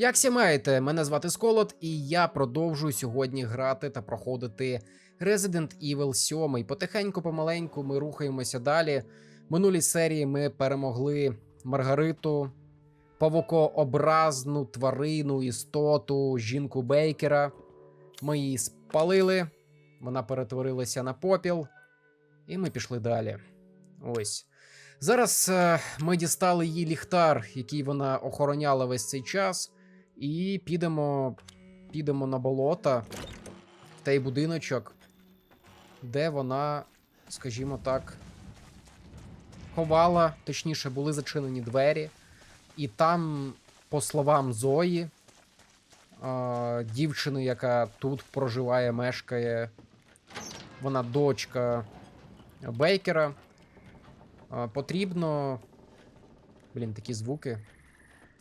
Як всі маєте, мене звати Сколот, і я продовжую сьогодні грати та проходити Resident Evil 7. Потихеньку, помаленьку ми рухаємося далі. Минулій серії ми перемогли Маргариту, павукообразну тварину, істоту, жінку Бейкера. Ми її спалили, вона перетворилася на попіл, і ми пішли далі. Ось. Зараз е, ми дістали її ліхтар, який вона охороняла весь цей час, і підемо, підемо на болото, в той будиночок, де вона, скажімо так, ховала, точніше, були зачинені двері. І там, по словам Зої, е, дівчини, яка тут проживає, мешкає, вона дочка Бейкера. А, Потрібно. Блін, такі звуки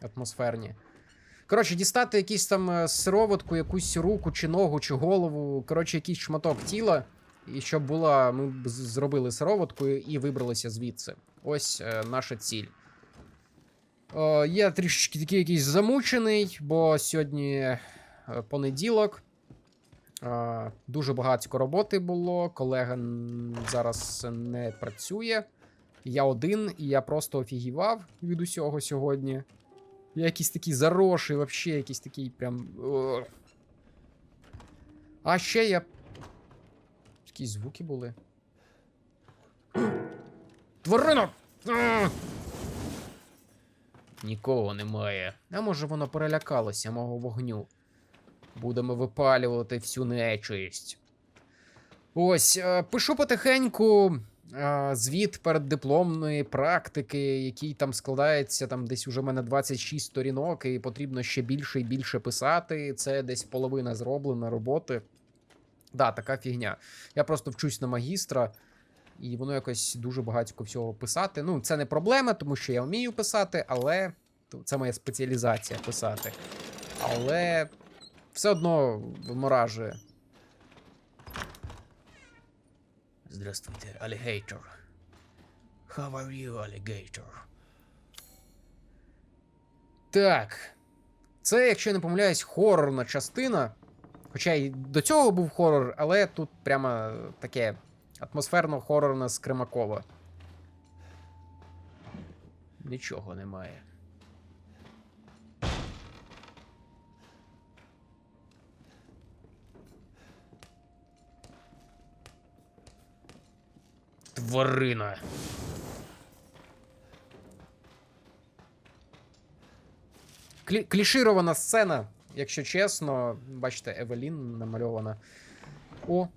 атмосферні. Коротше, дістати якийсь там е, сироватку, якусь руку, чи ногу, чи голову. Коротше, якийсь шматок тіла. І щоб була. Ми зробили сироватку і вибралися звідси. Ось е, наша ціль. О, я трішечки такий якийсь замучений, бо сьогодні е, понеділок. Е, дуже багатько роботи було. Колега зараз не працює. Я один, і я просто офігівав від усього сьогодні. Якийсь такий заросший, вообще якийсь такий прям. А ще я. Якісь звуки були. Тварина! Нікого немає. А може воно перелякалося мого вогню. Будемо випалювати всю нечисть. Ось, е, пишу потихеньку звіт переддипломної практики, який там складається, там десь уже в мене 26 сторінок, і потрібно ще більше і більше писати. Це десь половина зроблена роботи. Да, така фігня. Я просто вчусь на магістра, і воно якось дуже багатько всього писати. Ну, це не проблема, тому що я вмію писати, але це моя спеціалізація писати. Але все одно виморажує. Здравствуйте, аллигейтор. How are you, alligator? Так. Це, якщо я не помиляюсь, хорорна частина. Хоча й до цього був хорор, але тут прямо таке атмосферно хорорне скримакове. Нічого немає. Тварина. Клі- кліширована сцена, якщо чесно. Бачите, Евелін намальована. О,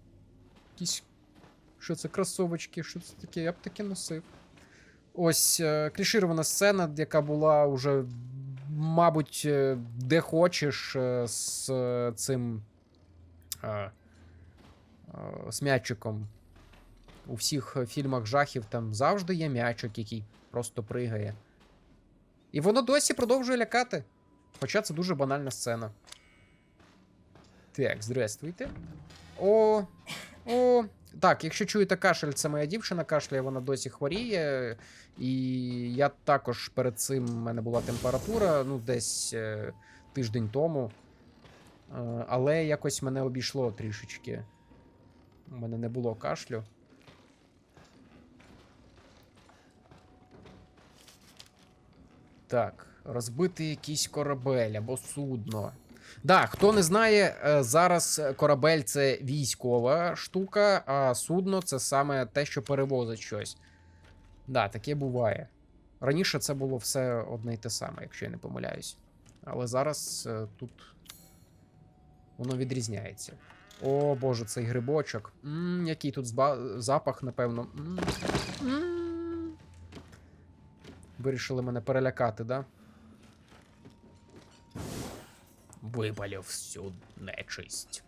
якісь. Що це кросовочки? Що це таке? Я б таке носив. Ось е, кліширована сцена, яка була уже, мабуть, е, де хочеш е, з цим. з м'ячиком. У всіх е, фільмах жахів там завжди є м'ячик, який просто пригає. І воно досі продовжує лякати. Хоча це дуже банальна сцена. Так, здравствуйте. О. О. Так, якщо чуєте кашель, це моя дівчина кашляє, вона досі хворіє. І я також перед цим в мене була температура, ну, десь е, тиждень тому. Е, але якось мене обійшло трішечки. У мене не було кашлю. Так, розбити якийсь корабель або судно. Да, хто не знає, е, зараз корабель це військова штука, а судно це саме те, що перевозить щось. Да, таке буває. Раніше це було все одне й те саме, якщо я не помиляюсь. Але зараз е, тут воно відрізняється. О, боже, цей грибочок. Мм, який тут запах, напевно. М, м. Вирішили мене перелякати, да? Випалив всю нечисть.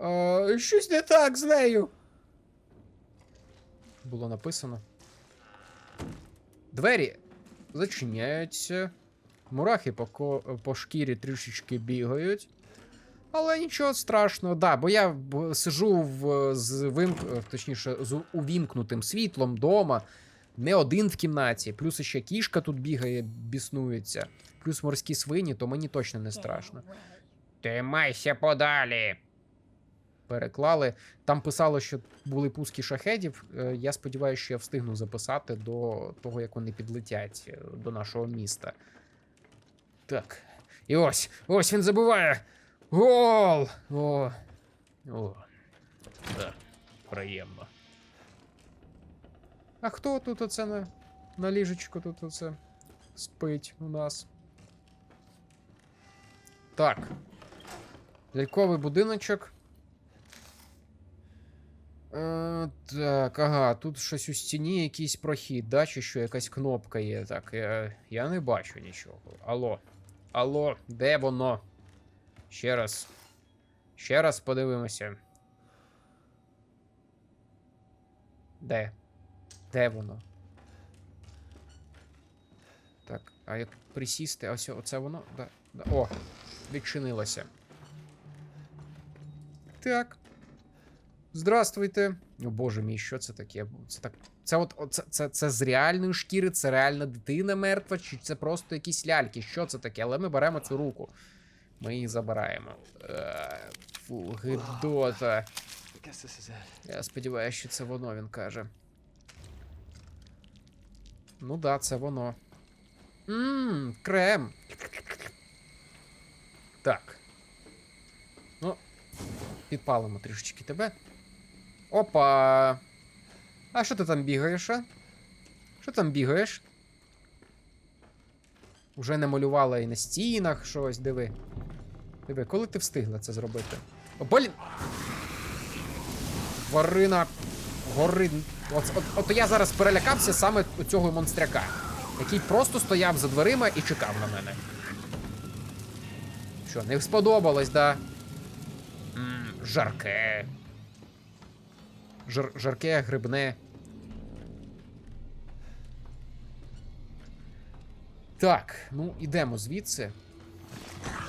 А, щось не так з нею. Було написано. Двері зачиняються. Мурахи по, ко- по шкірі трішечки бігають. Але нічого страшного, да, бо я сижу в, з вимк... е, точніше, з увімкнутим світлом вдома. Не один в кімнаті, плюс ще кішка тут бігає, біснується, плюс морські свині, то мені точно не страшно. Тримайся подалі. Переклали. Там писало, що були пуски шахедів. Е, Я сподіваюся, що я встигну записати до того, як вони підлетять е, до нашого міста. Так. І ось, ось він забуває. Гол! О. О. Так, приємно. А хто тут оце на, на ліжечку тут оце спить у нас? Так. Ляльковий будиночок. Е, так, ага, тут щось у стіні, якийсь прохід, да? Чи що, якась кнопка є. Так, я, я не бачу нічого. Алло. Алло, де воно? Ще раз. Ще раз подивимося. Де? Де воно? Так, а як присісти? Ось оце воно? Да, да. О, відчинилося. Так. Здравствуйте. О боже мій, що це таке? Це так. Це от це, це, це з реальної шкіри, це реальна дитина мертва, чи це просто якісь ляльки? Що це таке? Але ми беремо цю руку. Ми її забираємо. Е, Фу, гидота. Я сподіваюся, що це воно, він каже. Ну да, це воно. Ммм, крем. Так. Ну, підпалимо трішечки тебе. Опа. А що ти там бігаєш, а? Що там бігаєш? Уже намалювала і на стінах щось, диви. Диви, коли ти встигла це зробити? О, блін! Тварина гори. От, от, от я зараз перелякався саме цього монстряка, який просто стояв за дверима і чекав на мене. Що, не сподобалось, да? М, жарке. Жар, жарке, грибне. Так, ну ідемо звідси.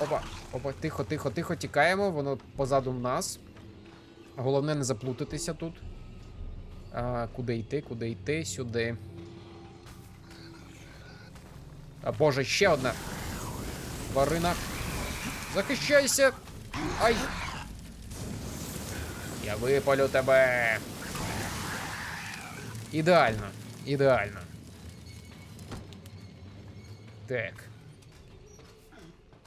Опа, опа, тихо, тихо, тихо, тікаємо, воно позаду в нас. Головне не заплутатися тут. А, куди йти, куди йти, сюди. А боже, ще одна. Тварина. Захищайся! Ай! Я випалю тебе. Ідеально, ідеально. Так.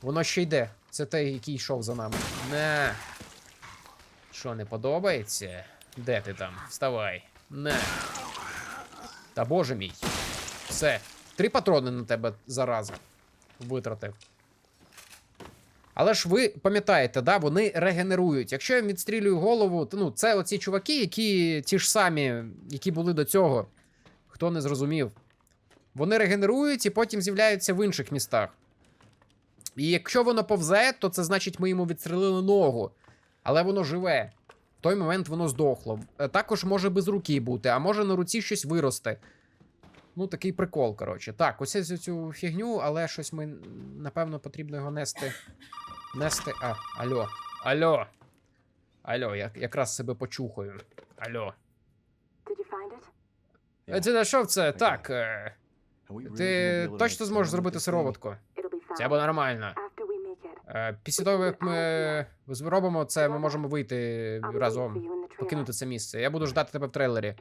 Воно ще йде. Це той, який йшов за нами. Не. Що, не подобається? Де ти там? Вставай. Не. Та боже мій. Все. Три патрони на тебе зараза. Витратив. Але ж ви пам'ятаєте, да, вони регенерують. Якщо я відстрілюю голову, то ну, це оці чуваки, які ті ж самі, які були до цього. Хто не зрозумів. Вони регенерують і потім з'являються в інших містах. І якщо воно повзе, то це значить ми йому відстрелили ногу. Але воно живе. В той момент воно здохло. Е, Також може без руки бути, а може на руці щось виросте. Ну, такий прикол, коротше. Так, ось цю, цю фігню, але щось ми, напевно, потрібно його нести. Нести. А, алло. Алло. Алло, я якраз себе почухаю. It? Е, Ти знайшов це? Так. е, really Ти точно зможеш зробити сироватку? Це буде нормально. Після того, як ми зробимо це, ми можемо вийти разом. покинути це місце. Я буду ждати тебе в трейлері.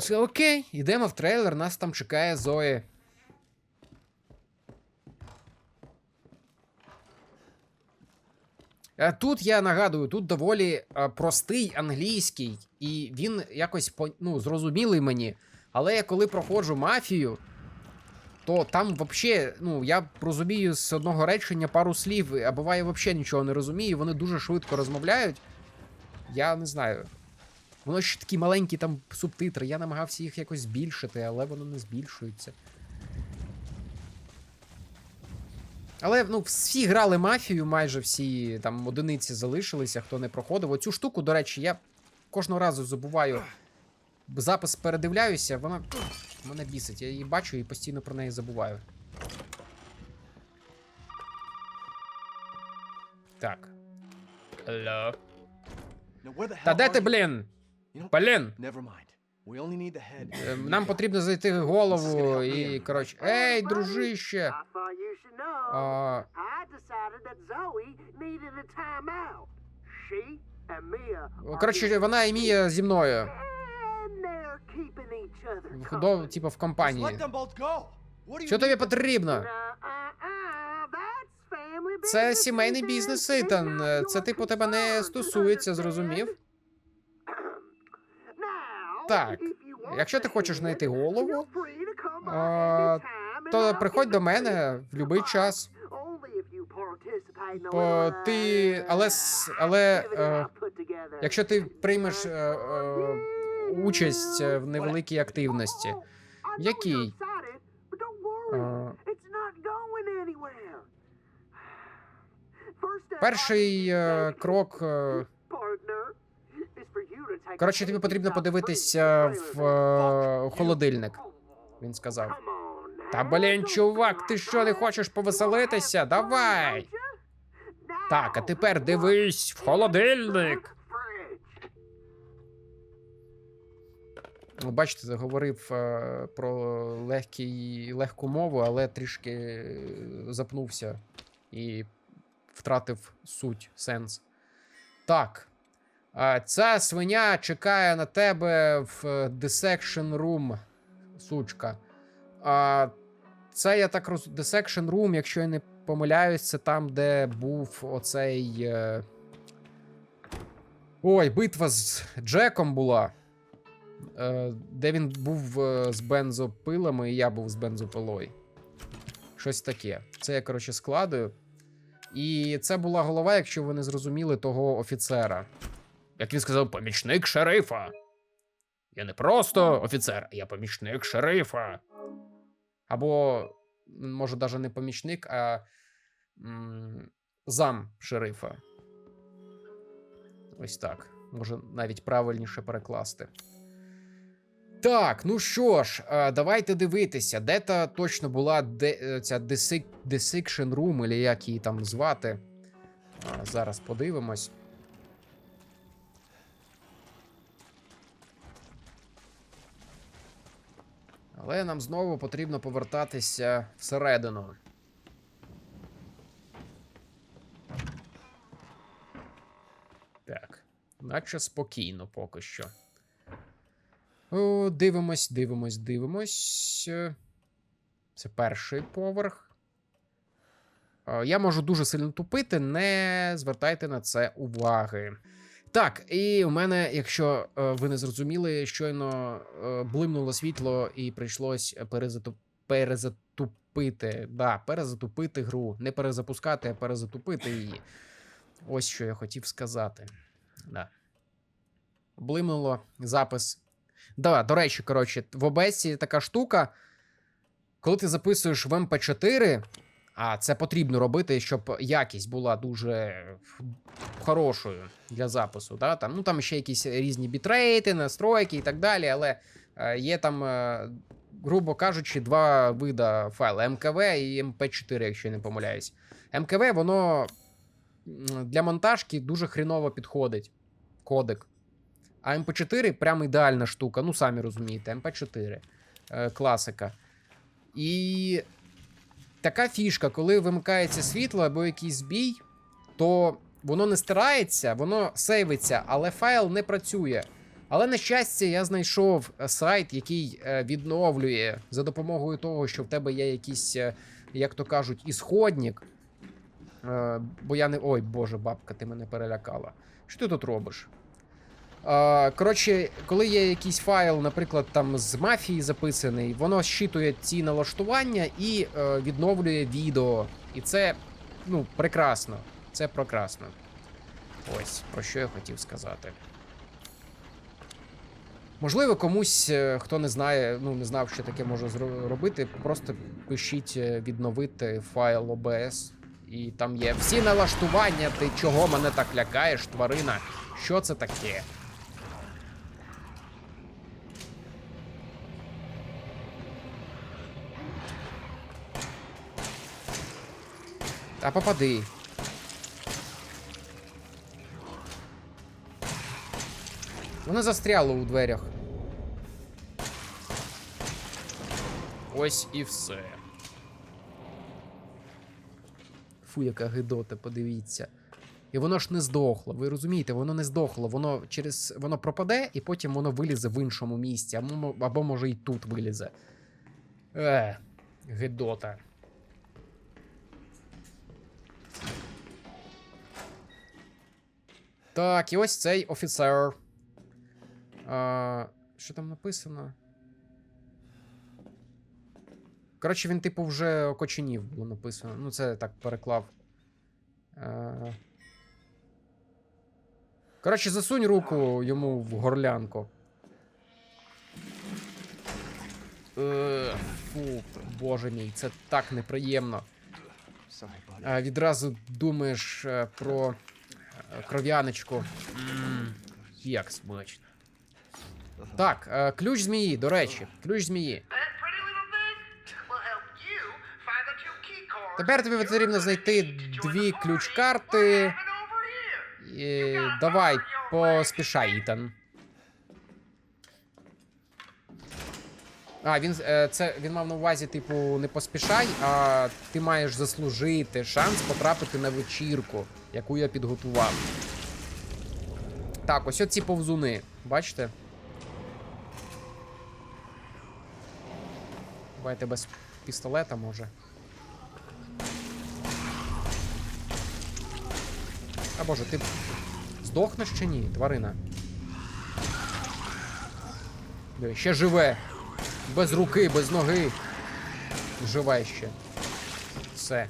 Це окей, йдемо в трейлер, нас там чекає Зої. Е, Тут я нагадую, тут доволі е, простий англійський, і він якось ну, зрозумілий мені. Але я коли проходжу мафію, то там взагалі, ну, я розумію з одного речення пару слів, а буває взагалі нічого не розумію, вони дуже швидко розмовляють. Я не знаю. Воно ще такі маленькі там субтитри. Я намагався їх якось збільшити, але воно не збільшується. Але ну, всі грали мафію, майже всі там одиниці залишилися, хто не проходив. Оцю штуку, до речі, я кожного разу забуваю. Запис передивляюся, вона мене бісить. Я її бачу і постійно про неї забуваю. Так. The Та де ти, блін? Блін! Е, Нам потрібно знайти голову і, коротше. Ей, дружище! А, коротше, вона і Мія зі мною. До, типу, в компанії. let them both go. What do you Що тобі потрібно? Uh, uh, uh, Це business, сімейний бізнес, not Це типу тебе не стосується, зрозумів? Так, якщо ти хочеш знайти голову, feel free to come by а, anytime and то приходь до мене в будь-який час. Бо ти, uh, але, але е, якщо ти приймеш е, е, участь е, в невеликій активності, Який? е, перший е, крок. е, Коротше, тобі потрібно подивитися в е, холодильник. Він сказав. Та блін, чувак, ти що не хочеш повеселитися? Давай! Так, а тепер дивись в холодильник. Бачите, заговорив е, про легкий, легку мову, але трішки е, запнувся і втратив суть, сенс. Так. Ця свиня чекає на тебе в е, Dissection Room, сучка. Це, я так роз... Dissection Room, якщо я не помиляюсь, це там, де був оцей. Ой, битва з Джеком була. Е, де він був е, з бензопилами, і я був з бензопилою. Щось таке. Це я, коротше, складую. І це була голова, якщо ви не зрозуміли, того офіцера. Як він сказав, помічник шерифа. Я не просто офіцер, я помічник шерифа. Або, може, навіть не помічник, а м, зам шерифа. Ось так. Може, навіть правильніше перекласти. Так, ну що ж, е, давайте дивитися, де та точно була де, е, ця Dissection Room, чи як її там звати. Е, Зараз подивимось. Але нам знову потрібно повертатися всередину. Так, наче спокійно поки що. О, дивимось, дивимось, дивимось. Е, Це перший поверх. Е, Я можу дуже сильно тупити, не звертайте на це уваги. Так, і у мене, якщо е, ви не зрозуміли, щойно е, блимнуло світло і прийшлось перезату... перезатупити. Да, перезатупити гру. Не перезапускати, а перезатупити її. Ось що я хотів сказати. Да. Блимнуло запис. Да, до речі, коротше, в OBS така штука. Коли ти записуєш в MP4, а це потрібно робити, щоб якість була дуже хорошою для запису. Да? Там, ну, там ще якісь різні бітрейти, настройки і так далі, але е, є там, е, грубо кажучи, два вида файла: МКВ і MP4, якщо я не помиляюсь. МКВ, воно для монтажки дуже хріново підходить. Кодек. А MP4 прям ідеальна штука. Ну, самі розумієте, MP4. Е, класика. І така фішка, коли вимикається світло або якийсь збій, то воно не стирається, воно сейвиться, але файл не працює. Але на щастя, я знайшов е, сайт, який е, відновлює за допомогою того, що в тебе є якийсь, е, як то кажуть, ісходник. Бо я не. Ой, боже, бабка, ти мене перелякала. Що ти тут робиш? Коротше, коли є якийсь файл, наприклад, там з мафії записаний, воно щитує ці налаштування і е, відновлює відео. І це ну, прекрасно. Це прекрасно. Ось про що я хотів сказати. Можливо, комусь, е, хто не знає, ну не знав, що таке може зро- робити, просто пишіть е, відновити файл OBS. І там є всі налаштування. Ти чого мене так лякаєш, тварина? Що це таке? Та попади. Воно застряло у дверях. Ось і все. Фу, яка гидота, подивіться. І воно ж не здохло. Ви розумієте, воно не здохло. Воно через воно пропаде, і потім воно вилізе в іншому місці, або, або може і тут вилізе. Е, гидота. Так, і ось цей офіцер. А, що там написано? Коротше, він, типу, вже окоченів було написано. Ну, це так переклав. Е... Коротше, засунь руку йому в горлянку. Е, фу, боже мій, це так неприємно. А відразу думаєш е, про кров'яночку. Як смачно. Так, е, ключ змії, до речі, ключ змії. Тепер тобі потрібно знайти дві ключ-карти. І давай, поспішай, Ітан. А, він, е, це, він мав на увазі, типу, не поспішай, а ти маєш заслужити шанс потрапити на вечірку, яку я підготував. Так, ось оці повзуни. Бачите? Давайте без пістолета, може. А боже, ти здохнеш чи ні, тварина? Ще живе. Без руки, без ноги. Живе ще. Все.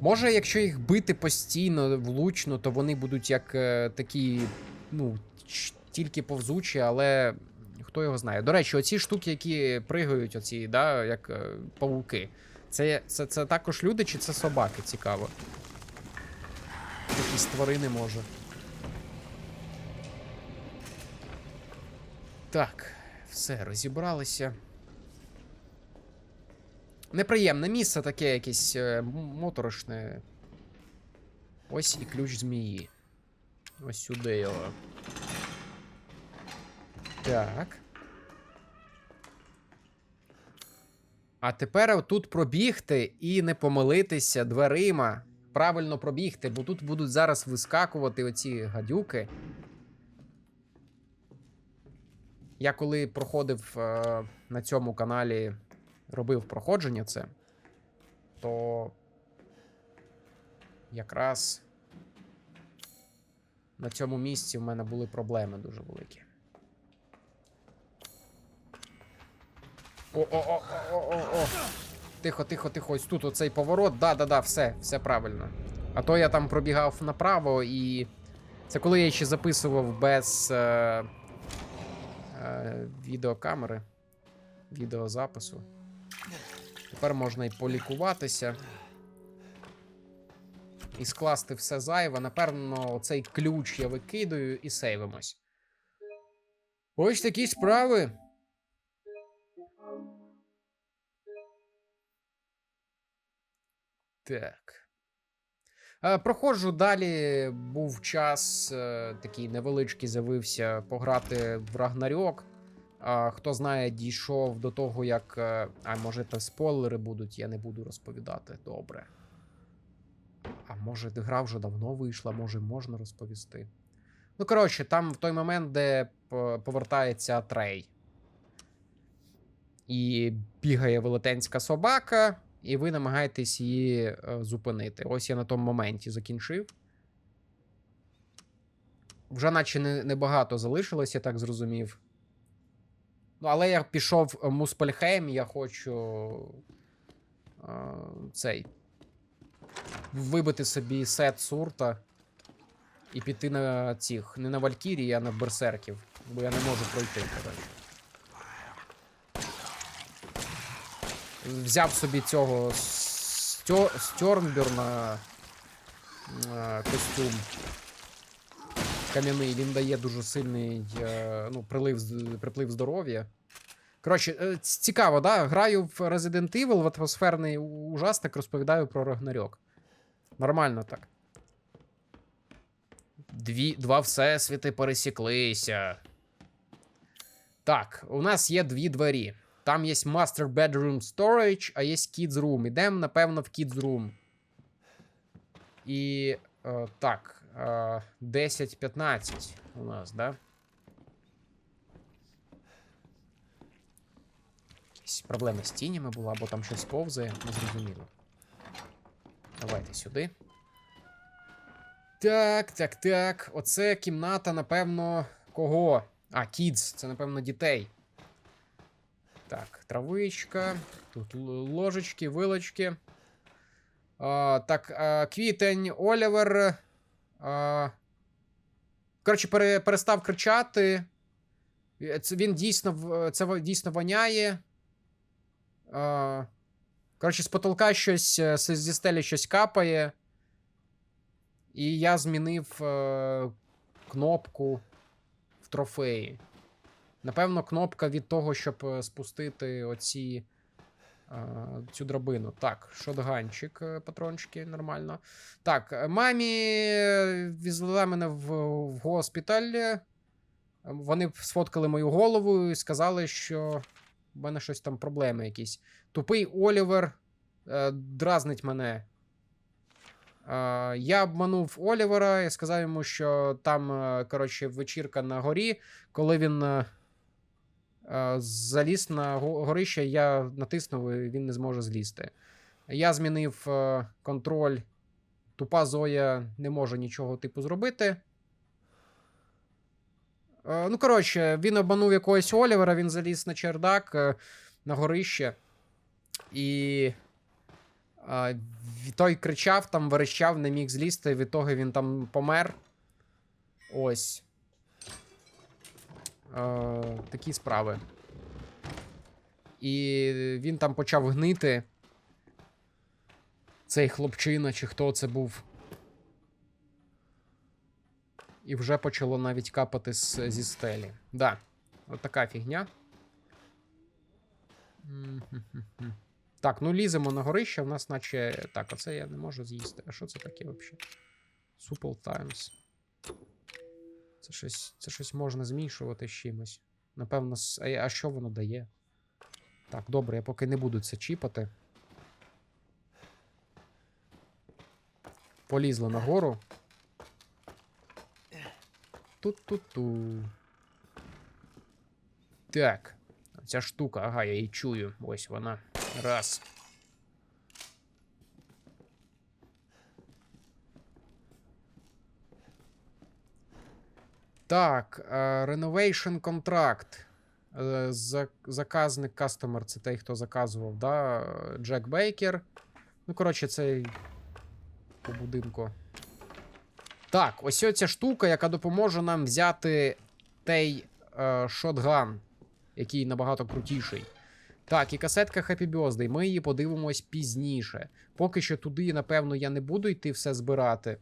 Може, якщо їх бити постійно, влучно, то вони будуть як е, такі, ну, тільки повзучі, але хто його знає. До речі, оці штуки, які пригають, оці, да, як е, павуки. Це, це, це також люди чи це собаки? Цікаво. Якісь тварини може. Так, все, розібралися. Неприємне місце таке якесь е, моторошне. Ось і ключ змії. Ось сюди його. Так. А тепер тут пробігти і не помилитися дверима. Правильно пробігти, бо тут будуть зараз вискакувати оці гадюки. Я коли проходив е, на цьому каналі, робив проходження це, то якраз на цьому місці в мене були проблеми дуже великі. О-о-о-о-о-о! Тихо, тихо, тихо, ось тут оцей поворот. Да-да-да, все, все правильно. А то я там пробігав направо і. Це коли я ще записував без е, е, відеокамери, відеозапису. Тепер можна і полікуватися. І скласти все зайве. Напевно, оцей ключ я викидаю і сейвимось. Ось такі справи. Так. Е, Проходжу далі. Був час е, такий невеличкий з'явився пограти в Рагнарьок. Хто знає, дійшов до того, як. е, А може, то спойлери будуть, я не буду розповідати. Добре. А може, гра вже давно вийшла, може, можна розповісти. Ну, коротше, там в той момент, де повертається Трей. І бігає велетенська собака, і ви намагаєтесь її е, зупинити. Ось я на тому моменті закінчив. Вже наче не, небагато залишилось, я так зрозумів. Ну, але я пішов в Муспельхейм, я хочу е, цей. Вибити собі сет сурта і піти на цих. Не на Валькірії, а на берсерків. Бо я не можу пройти, коротше. Взяв собі цього Стьо... Стьорнбюрна е, костюм. Кам'яний, він дає дуже сильний е, ну, прилив, приплив здоров'я. Коротше, е, цікаво, да? Граю в Resident Evil, в атмосферний ужастик, розповідаю про Рагнарьок. Нормально так. Дві, два всесвіти пересіклися. Так, у нас є дві двері. Там є Master Bedroom Storage, а є Kids Room. Ідемо, напевно, в Kids Room. І. Е, так. Е, 10-15 у нас, да? Якісь проблеми з тінями були, або там щось повзає, не зрозуміло. Давайте сюди. Так, так, так. Оце кімната, напевно, кого? А, Kids, це, напевно, дітей. Так, травичка. Тут ложечки, вилочки. А, так, а, квітень, Олівер. А, коротше, пере, перестав кричати. Це він дійсно це дійсно воняє. А, коротше, з потолка щось е, зі стелі щось капає. І я змінив е, кнопку в трофеї. Напевно, кнопка від того, щоб е, спустити оці. е, Цю драбину. Так, шотганчик, е, патрончики, нормально. Так, мамі візла мене в, в госпіталь. Вони сфоткали мою голову і сказали, що в мене щось там проблеми якісь. Тупий Олівер дразнить мене. Я обманув Олівера і сказав йому, що там, коротше, вечірка на горі. Коли він заліз на горище, я натиснув, і він не зможе злізти. Я змінив е, контроль. Тупа Зоя не може нічого типу зробити. Е, Ну, коротше, він обманув якогось Олівера, він заліз на чердак, е, на горище. І. Той кричав, там верещав, не міг злізти. Від того він там помер. Ось. Е, такі справи. І він там почав гнити. Цей хлопчина, чи хто це був. І вже почало навіть капати з, зі стелі. Да, от така фігня. Так, ну ліземо на горище, в нас наче. Так, оце я не можу з'їсти. А що це таке взагалі? Supple Times. Це щось, це щось можна змішувати з чимось. Напевно, а, що воно дає? Так, добре, я поки не буду це чіпати. Полізли нагору. Ту-ту-ту. Так. Ця штука, ага, я її чую. Ось вона. Раз. Так, е, Renovation Contract. Е, Заказник кастомер це той, хто заказував, да? Джек Бейкер. Ну, коротше, цей по будинку. Так, ось ця штука, яка допоможе нам взяти той е, шотган, який набагато крутіший. Так, і касетка Happy Birthday, Ми її подивимось пізніше. Поки що туди, напевно, я не буду йти все збирати.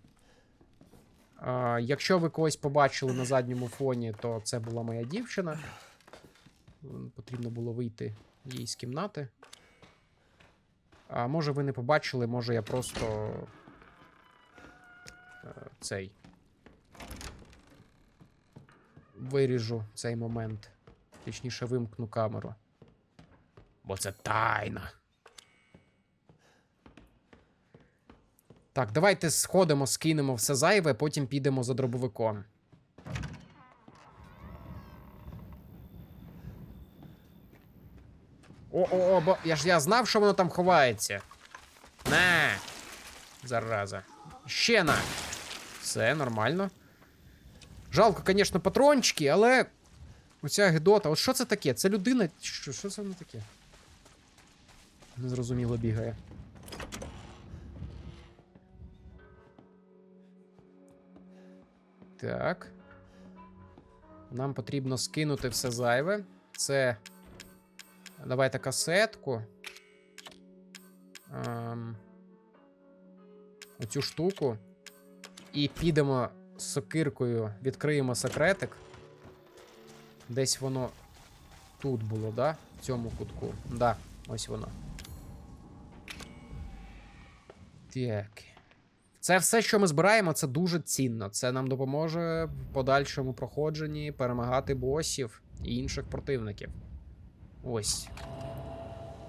Якщо ви когось побачили на задньому фоні, то це була моя дівчина. Потрібно було вийти їй з кімнати. А може ви не побачили, може я просто. е, Цей. Виріжу цей момент. Точніше, вимкну камеру. Бо це тайна. Так, давайте сходимо, скинемо все зайве, потім підемо за дробовиком. О-о-о, бо я ж я знав, що воно там ховається. На! Зараза. Ще на. Все, нормально. Жалко, звісно, патрончики, але. Оця гидота. От що це таке? Це людина. Що, що це воно таке? Незрозуміло бігає. Так. Нам потрібно скинути все зайве. Це. Давайте касетку. Ем... Оцю штуку. І підемо з сокиркою, відкриємо секретик. Десь воно тут було, да? В цьому кутку. Да, ось воно. Так. Це все, що ми збираємо, це дуже цінно. Це нам допоможе в подальшому проходженні перемагати босів і інших противників. Ось.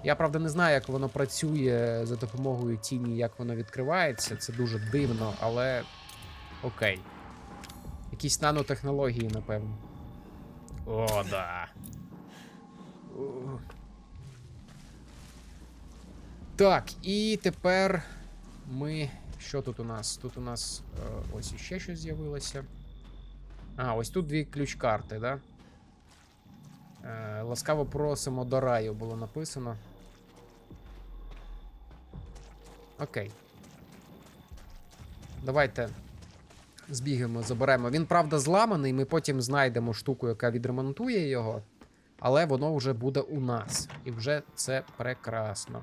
Я правда не знаю, як воно працює за допомогою тіні, як воно відкривається. Це дуже дивно, але окей. Якісь нанотехнології, напевно. О, да. О. Так, і тепер ми. Що тут у нас? Тут у нас е, ось іще щось з'явилося. А, ось тут дві ключ-карти, да? Е, ласкаво просимо до раю було написано. Окей. Давайте збігаємо, заберемо. Він, правда, зламаний, ми потім знайдемо штуку, яка відремонтує його, але воно вже буде у нас. І вже це прекрасно.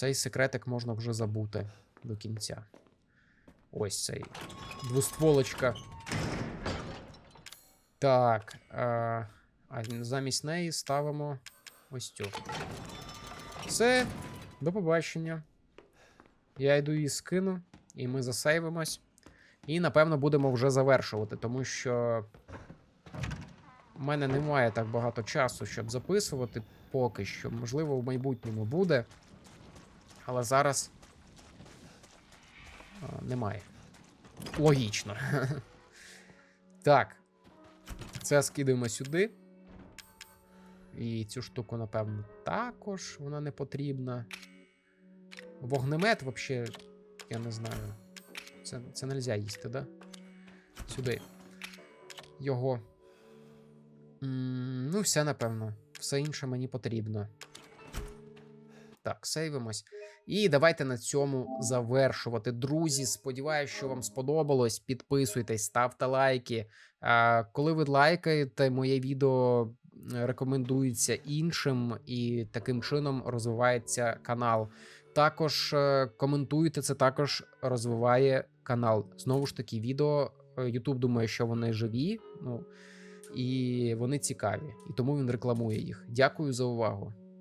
Цей секретик можна вже забути до кінця. Ось цей двостволочка. Так. А, а замість неї ставимо ось цю. Все, до побачення. Я йду її скину, і ми засейвимось. І напевно будемо вже завершувати, тому що в мене немає так багато часу, щоб записувати поки що. Можливо, в майбутньому буде. Але зараз а, немає. Логічно. так. Це скидаємо сюди. І цю штуку, напевно, також вона не потрібна. Вогнемет, взагалі, я не знаю. Це, це не можна їсти, да? Сюди. Його. М, ну, все, напевно. Все інше мені потрібно. Так, сейвимось. І давайте на цьому завершувати. Друзі, сподіваюся, що вам сподобалось. Підписуйтесь, ставте лайки. Коли ви лайкаєте, моє відео е, рекомендується іншим, і таким чином розвивається канал. Також е, коментуйте, це також розвиває канал. Знову ж таки, відео е, YouTube думає, що вони живі, ну і вони цікаві, і тому він рекламує їх. Дякую за увагу.